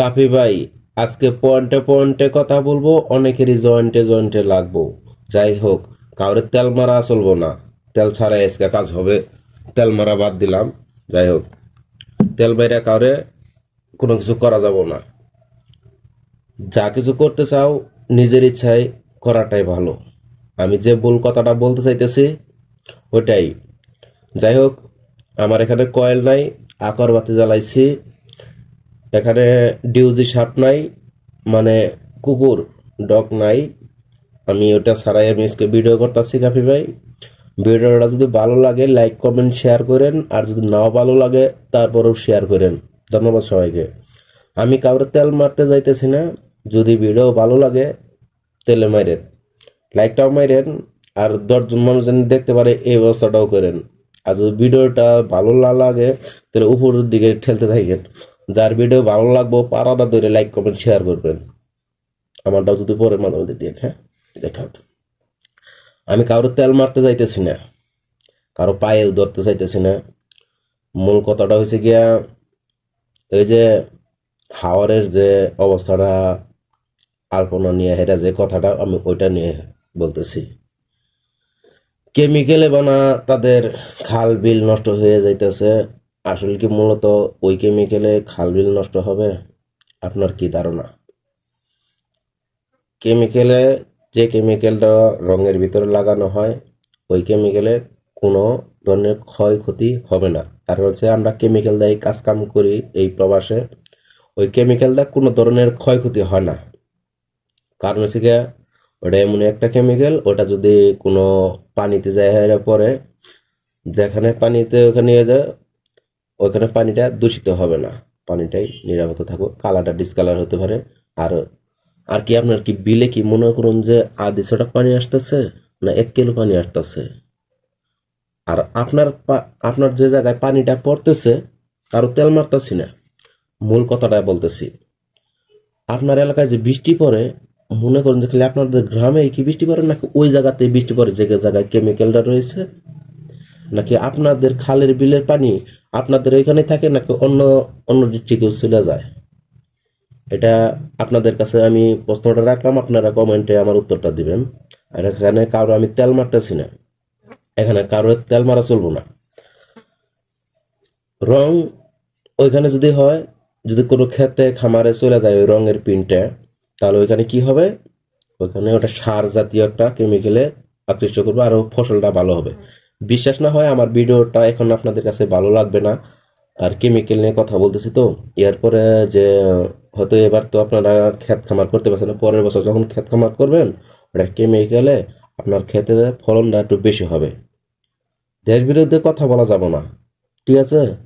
কাফি ভাই, আজকে পয়েন্টে পয়েন্টে কথা বলব, অনেকেরই জয়েন্টে জয়েন্টে লাগবো। যাই হোক, কাউরে তেল মারা চলবো না। তেল ছাড়া আজকে কাজ হবে। তেল মারা বাদ দিলাম। যাই হোক, তেল বাইরে কাউরে কোনো কিছু করা যাব না। যা কিছু করতে চাও, নিজের ইচ্ছায় করাটাই ভালো। আমি যে ভুল কথাটা বলতে চাইতেছি, ওইটাই। যাই হোক, আমার এখানে কয়েল নাই আকর বাতি জ্বালাইছি। এখানে ডিউজি সাপ নাই মানে কুকুর, ডগ নাই। আমি ওটা সারাই আমি আজকে ভিডিও করতেছি কাফি ভাই। ভিডিওটা যদি ভালো লাগে লাইক কমেন্ট শেয়ার করেন। আর যদি নাও ভালো লাগে, তারপরেও শেয়ার করেন। ধন্যবাদ সবাইকে। আমি কাউরে তেল মারতে যাইতেছি না। যদি ভিডিও ভালো লাগে, তেলে মাইরেন। লাইকটাও মাইরেন। আর দশজন মানুষ যেন দেখতে পারে, এই ব্যবস্থাটাও করেন। আর যদি ভিডিওটা ভালো না লাগে, তাহলে উপরের দিকে ঠেলতে থাকেন। যার ভিডিও ভালো লাগবো, পারাদা ধরে লাইক কমেন্ট শেয়ার করবেন। আমারটাও যদি পরে মাঝে দিন হ্যাঁ? দেখা আমি কারও তেল মারতে যাইতেছি না, কারও পায়ে ধরতে চাইতেছি না। মূল কথাটা হয়েছে গিয়া, এই যে হাওয়ারের যে অবস্থাটা আলপনা নিয়ে হেরা যে কথাটা আমি ওইটা নিয়ে বলতেছি। কেমিক্যালে বানা তাদের খাল বিল নষ্ট হয়ে যাইতেছে। আসলে কি মূলত ওই কেমিক্যালে খাল বিল নষ্ট হবে? আপনার কি ধারণা? কেমিক্যালে যে কেমিক্যালটা রঙের ভিতরে লাগানো হয়, ওই কেমিক্যালে কোনো ধরনের ক্ষয়ক্ষতি হবে না। কারণ হচ্ছে আমরা কেমিক্যাল দিয়ে কাজ কাম করি এই প্রবাসে, ওই কেমিক্যাল দিয়ে কোনো ধরনের ক্ষয়ক্ষতি হয় না। কারণ হচ্ছে গিয়া, ওটা এমন একটা কেমিক্যাল ওটা যদি কোনো পানিতে যায় পরে, যেখানে পানিতে ওখানে যায় ওইখানে পানিটা দূষিত হবে না। পানিটাই নিরাপদ থাকো কালারটা ডিসকালার হতে পারে। আর আর কি আপনার কি বিলে কি মনে করুন যে আধি ছটা পানি আসতেছে না এক কিলো পানি আসতেছে? আর আপনার আপনার যে জায়গায় পানিটা পড়তেছে, কারও তেল মারতেছি না। মূল কথাটা বলতেছি, আপনার এলাকায় যে বৃষ্টি পড়ে, মনে করুন যে খালি আপনাদের গ্রামে কি বৃষ্টি পড়ে নাকি ওই জায়গাতে বৃষ্টি পড়ে, যে জায়গায় কেমিক্যালটা রয়েছে নাকি আপনাদের খালের বিলের পানি আপনাদের ওইখানে থাকে নাকি অন্য অন্য ডিস্ট্রিক্টেও চলে যায়? এটা আপনাদের কাছে আমি প্রশ্নটা রাখলাম, আপনারা কমেন্টে আমার উত্তরটা দিবেন। আর এখানে কারও আমি তেল মারতেছি না। এখানে কারও তেল মারা চলবো না। রং ওইখানে যদি হয়, যদি কোনো ক্ষেতে, খামারে চলে যায় ওই রঙের পিনটা, তাহলে ওইখানে কি হবে? ওইখানে ওটা সার জাতীয় একটা কেমিক্যালে আকৃষ্ট করবে আরও ফসলটা ভালো হবে। বিশ্বাস না হয় আমার ভিডিওটা এখন আপনাদের কাছে ভালো লাগবে না। আর কেমিক্যাল নিয়ে কথা বলতেছি তো। এরপরে যে, হয়তো এবার তো আপনারা ক্ষেত খামার করতে পারছেন না। পরের বছর যখন ক্ষেত খামার করবেন, ওটা কেমিক্যালে আপনার ক্ষেতে ফলনটা একটু বেশি হবে। দেশ বিরুদ্ধে কথা বলা যাব না। ঠিক আছে?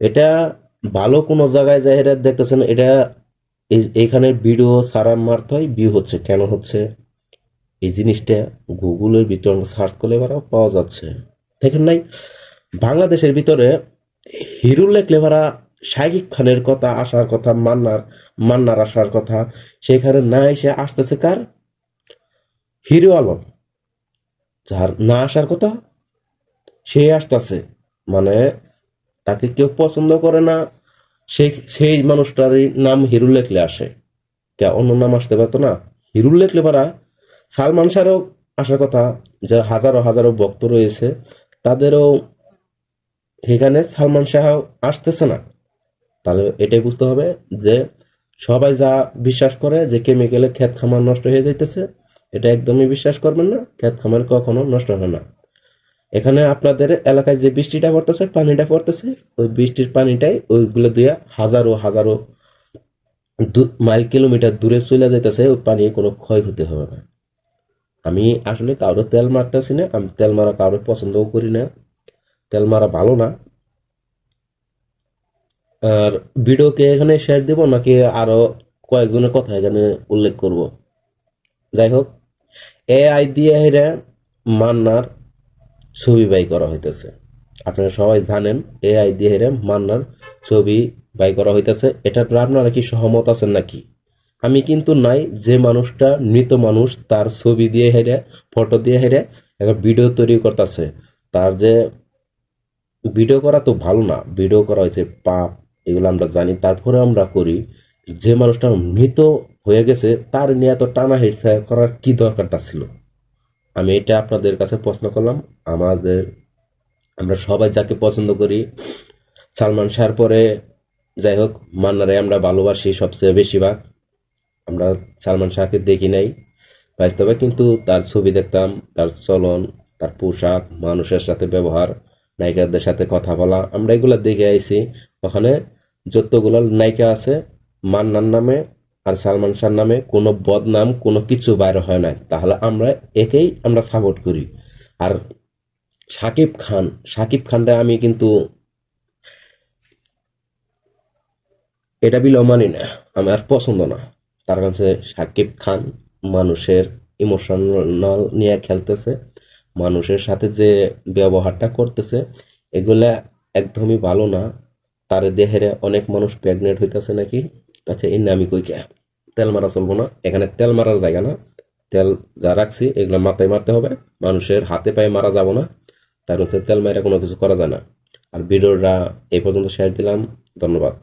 এটা ভালো কোনো জায়গায় যাই দেখতেছেন, এটা এই- এইখানে ভিডিও সারা মারতে হয় ভিউ হচ্ছে। কেন হচ্ছে? এই জিনিসটা গুগলের ভিতরে সার্চ করলে এবার পাওয়া যাচ্ছে। দেখেন নাই, বাংলাদেশের ভিতরে হিরো লেখলে ভাড়া শাকিব খানের কথা আসার কথা, মান্নার মান্নার আসার কথা, সেখানে না এসে আসতেছে কার? হিরো আলম। যার না আসার কথা, সে আসতেছে। মানে তাকে কেউ পছন্দ করে না সেই সেই মানুষটারই নাম হিরু লেখলে আসে। কে, অন্য নাম আসতে পারতো না। হিরু লেখলে পারা সালমান শাহরও আসার কথা, যে হাজারো হাজারো ভক্ত রয়েছে, তাদেরও এখানে সালমান শাহ আসতেছে না। তাহলে এটাই বুঝতে হবে যে সবাই যা বিশ্বাস করে যে কেমিক্যালে ক্ষেত খামার নষ্ট হয়ে যাইতেছে, এটা একদমই বিশ্বাস করবেন না, ক্ষেত খামার কখনো নষ্ট হবে না। এখানে আপনাদের এলাকায় যে বৃষ্টিটা পড়তেছে, পানিটা পড়তেছে, ওই বৃষ্টির পানিটাই ওইগুলো দিয়ে হাজারো হাজারো মাইল কিলোমিটার দূরে চলে যাইতেছে, ওই পানি কোনো ক্ষয়ক্ষতি হবে না। আমি আসলে কারও তেল মারতেছি না, আমি তেল মারা কারও পছন্দও করি না, তেল মারা ভালো না। আর ভিডিওকে এখানে শেয়ার দেব নাকি আরও কয়েকজনের কথা এখানে উল্লেখ করব? যাই হোক এআই দিয়ে মান্নার ছবি বাই করা হইতেছে। আপনারা সবাই জানেন এ এআই দিয়ে মান্নার ছবি বাই করা হইতেছে। এটার আপনারা কি সহমত আছেন নাকি? আমি কিন্তু নাই, যে মানুষটা মৃত মানুষ, তার ছবি দিয়ে হেরে, ফটো দিয়ে হেরে একটা ভিডিও তৈরি করতেছে। তার যে ভিডিও করা তো ভালো না ভিডিও করা হয়েছে পাপ, এগুলো আমরা জানি। তারপরে আমরা করি, যে মানুষটা মৃত হয়ে গেছে, তার নিয়ে এত টানা হিটসা করার কি দরকারটা ছিল? আমি এটা আপনাদের কাছে প্রশ্ন করলাম। আমাদের, আমরা সবাই যাকে পছন্দ করি, সালমান শাহর পরে যাই হোক, মান্নারে আমরা ভালোবাসি সবচেয়ে বেশিরভাগ। আমরা সালমান শাহকে দেখি নাই, বাস্তবে কিন্তু তার ছবি দেখতাম, তার চলন, তার পোশাক, মানুষের সাথে ব্যবহার, নায়িকাদের সাথে কথা বলা, আমরা এগুলো দেখে আইছি। ওখানে যতগুলো নায়িকা আছে, মান্নার নামে আর সালমান শাহর নামে কোনো বদনাম, কোনো কিছু বাইরে হয় না তাহলে আমরা একেই আমরা সাপোর্ট করি। আর সাকিব খান, সাকিব খানটা আমি কিন্তু এটা বিলেও মানি না, আমার পছন্দ না। তার কাছে সাকিব খান মানুষের ইমোশনাল নিয়ে খেলতেছে, মানুষের সাথে যে ব্যবহারটা করতেছে, এগুলা একদমই ভালো না। তার দেহের অনেক মানুষ প্রেগনেন্ট হইতেছে নাকি? আচ্ছা এর আমি কই কে? তেল মারা চলবো না। এখানে তেল মারার জায়গা না। তেল যা রাখছি, এগুলো মাথায় মারতে হবে। মানুষের হাতে পায়ে মারা যাব না। তার হচ্ছে তেল মারা কোনো কিছু করা যায় না। আর ভিডিওটা এই পর্যন্ত শেষ দিলাম। ধন্যবাদ।